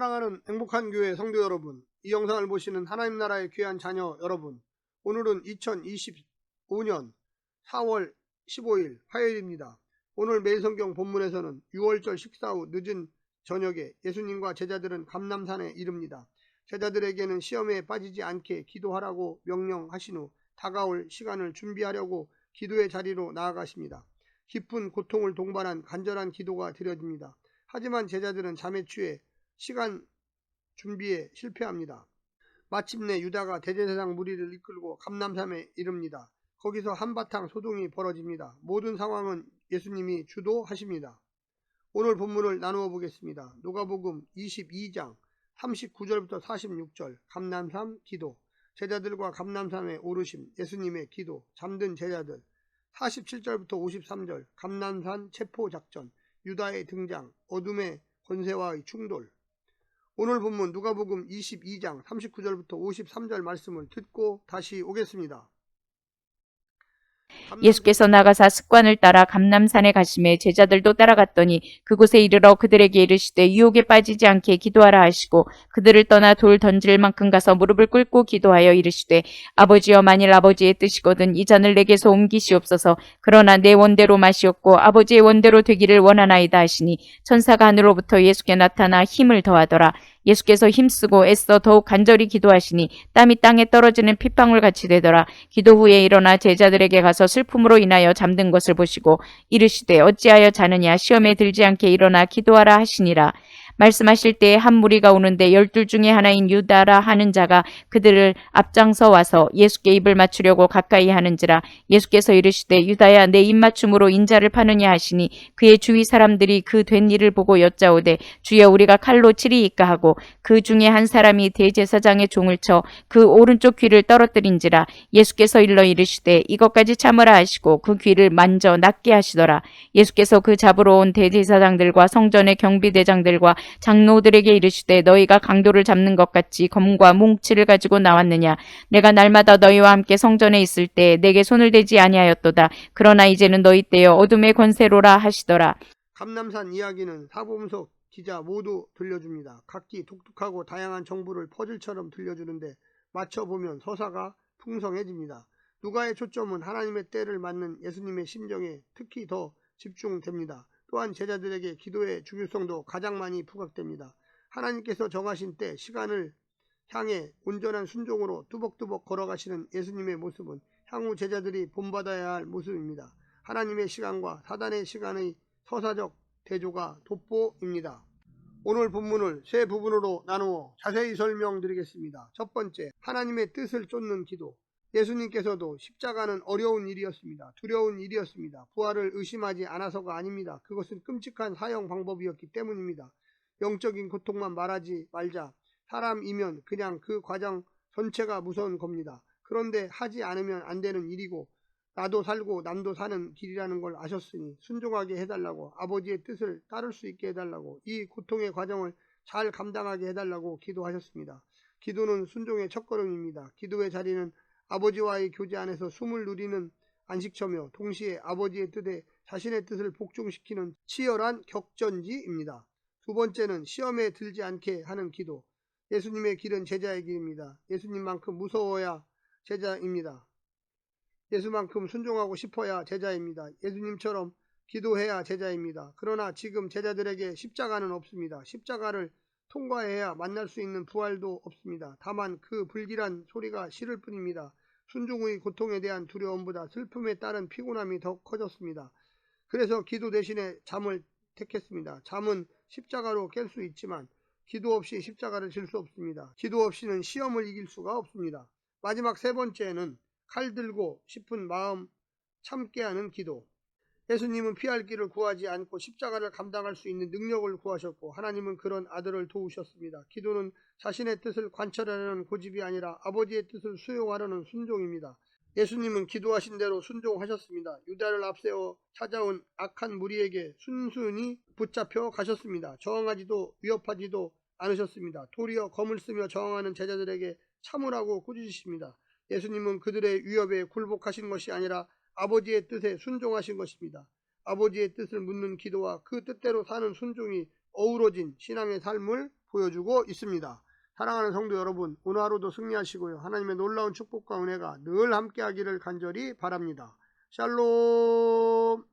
거룩한 교회 성도 여러분, 이 영상을 보시는 하나님 나라의 귀한 자녀 여러분, 오늘은 2025년 4월 15일 화요일입니다. 오늘 매일 성경 본문에서는 6월절 식사 후 늦은 저녁에 예수님과 제자들은 감남산에 이릅니다. 제자들에게는 시험에 빠지지 않게 기도하라고 명령하신 후 다가올 시간을 준비하려고 기도의 자리로 나아가십니다. 깊은 고통을 동반한 간절한 기도가 드려집니다. 하지만 제자들은 잠에 취해 시간 준비에 실패합니다. 마침내 유다가 대제사장 무리를 이끌고 감남산에 이릅니다. 거기서 한바탕 소동이 벌어집니다. 모든 상황은 예수님이 주도하십니다. 오늘 본문을 나누어 보겠습니다. 누가복음 22장 39절부터 46절 감남산 기도 제자들과 감남산에 오르심 예수님의 기도 잠든 제자들 47절부터 53절 감남산 체포작전 유다의 등장 어둠의 권세와의 충돌 오늘 본문 누가복음 22장 39절부터 53절 말씀을 듣고 다시 오겠습니다. 예수께서 나가사 습관을 따라 감남산에 가심에 제자들도 따라갔더니 그곳에 이르러 그들에게 이르시되 유혹에 빠지지 않게 기도하라 하시고 그들을 떠나 돌 던질 만큼 가서 무릎을 꿇고 기도하여 이르시되 아버지여 만일 아버지의 뜻이거든 이 잔을 내게서 옮기시옵소서. 그러나 내 원대로 마시옵고 아버지의 원대로 되기를 원하나이다 하시니 천사가 하늘로부터 예수께 나타나 힘을 더하더라 예수께서 힘쓰고 애써 더욱 간절히 기도하시니 땀이 땅에 떨어지는 핏방울 같이 되더라. 기도 후에 일어나 제자들에게 가서 슬픔으로 인하여 잠든 것을 보시고 이르시되 어찌하여 자느냐 시험에 들지 않게 일어나 기도하라 하시니라. 말씀하실 때에 한 무리가 오는데 열둘 중에 하나인 유다라 하는 자가 그들을 앞장서 와서 예수께 입을 맞추려고 가까이 하는지라 예수께서 이르시되 유다야 내 입맞춤으로 인자를 파느냐 하시니 그의 주위 사람들이 그 된 일을 보고 여짜오되 주여 우리가 칼로 치리이까 하고 그 중에 한 사람이 대제사장의 종을 쳐 그 오른쪽 귀를 떨어뜨린지라 예수께서 일러 이르시되 이것까지 참으라 하시고 그 귀를 만져 낫게 하시더라. 예수께서 그 잡으러 온 대제사장들과 성전의 경비대장들과 장로들에게 이르시되 너희가 강도를 잡는 것 같이 검과 뭉치를 가지고 나왔느냐 내가 날마다 너희와 함께 성전에 있을 때 내게 손을 대지 아니하였도다 그러나 이제는 너희 때여 어둠의 권세로라 하시더라 감남산 이야기는 사보음석 기자 모두 들려줍니다. 각기 독특하고 다양한 정보를 퍼즐처럼 들려주는데 맞춰보면 서사가 풍성해집니다. 누가의 초점은 하나님의 때를 맞는 예수님의 심정에 특히 더 집중됩니다. 또한 제자들에게 기도의 중요성도 가장 많이 부각됩니다. 하나님께서 정하신 때 시간을 향해 온전한 순종으로 뚜벅뚜벅 걸어가시는 예수님의 모습은 향후 제자들이 본받아야 할 모습입니다. 하나님의 시간과 사단의 시간의 서사적 대조가 돋보입니다. 오늘 본문을 세 부분으로 나누어 자세히 설명드리겠습니다. 첫 번째, 하나님의 뜻을 쫓는 기도. 예수님께서도 십자가는 어려운 일이었습니다. 두려운 일이었습니다. 부활을 의심하지 않아서가 아닙니다. 그것은 끔찍한 사형 방법이었기 때문입니다. 영적인 고통만 말하지 말자. 사람이면 그냥 그 과정 전체가 무서운 겁니다. 그런데 하지 않으면 안 되는 일이고 나도 살고 남도 사는 길이라는 걸 아셨으니 순종하게 해달라고 아버지의 뜻을 따를 수 있게 해달라고 이 고통의 과정을 잘 감당하게 해달라고 기도하셨습니다. 기도는 순종의 첫걸음입니다. 기도의 자리는 아버지와의 교제 안에서 숨을 누리는 안식처며 동시에 아버지의 뜻에 자신의 뜻을 복종시키는 치열한 격전지입니다. 두 번째는 시험에 들지 않게 하는 기도. 예수님의 길은 제자의 길입니다. 예수님만큼 무서워야 제자입니다. 예수만큼 순종하고 싶어야 제자입니다. 예수님처럼 기도해야 제자입니다. 그러나 지금 제자들에게 십자가는 없습니다. 십자가를 통과해야 만날 수 있는 부활도 없습니다. 다만 그 불길한 소리가 싫을 뿐입니다. 순종의 고통에 대한 두려움보다 슬픔에 따른 피곤함이 더 커졌습니다. 그래서 기도 대신에 잠을 택했습니다. 잠은 십자가로 깰 수 있지만 기도 없이 십자가를 질 수 없습니다. 기도 없이는 시험을 이길 수가 없습니다. 마지막 세 번째는 칼 들고 싶은 마음 참게 하는 기도. 예수님은 피할 길을 구하지 않고 십자가를 감당할 수 있는 능력을 구하셨고 하나님은 그런 아들을 도우셨습니다. 기도는 자신의 뜻을 관철하려는 고집이 아니라 아버지의 뜻을 수용하려는 순종입니다. 예수님은 기도하신 대로 순종하셨습니다. 유다를 앞세워 찾아온 악한 무리에게 순순히 붙잡혀 가셨습니다. 저항하지도 위협하지도 않으셨습니다. 도리어 검을 쓰며 저항하는 제자들에게 참으라고 꾸짖으십니다. 예수님은 그들의 위협에 굴복하신 것이 아니라 아버지의 뜻에 순종하신 것입니다. 아버지의 뜻을 묻는 기도와 그 뜻대로 사는 순종이 어우러진 신앙의 삶을 보여주고 있습니다. 사랑하는 성도 여러분, 오늘 하루도 승리하시고요. 하나님의 놀라운 축복과 은혜가 늘 함께하기를 간절히 바랍니다. 샬롬!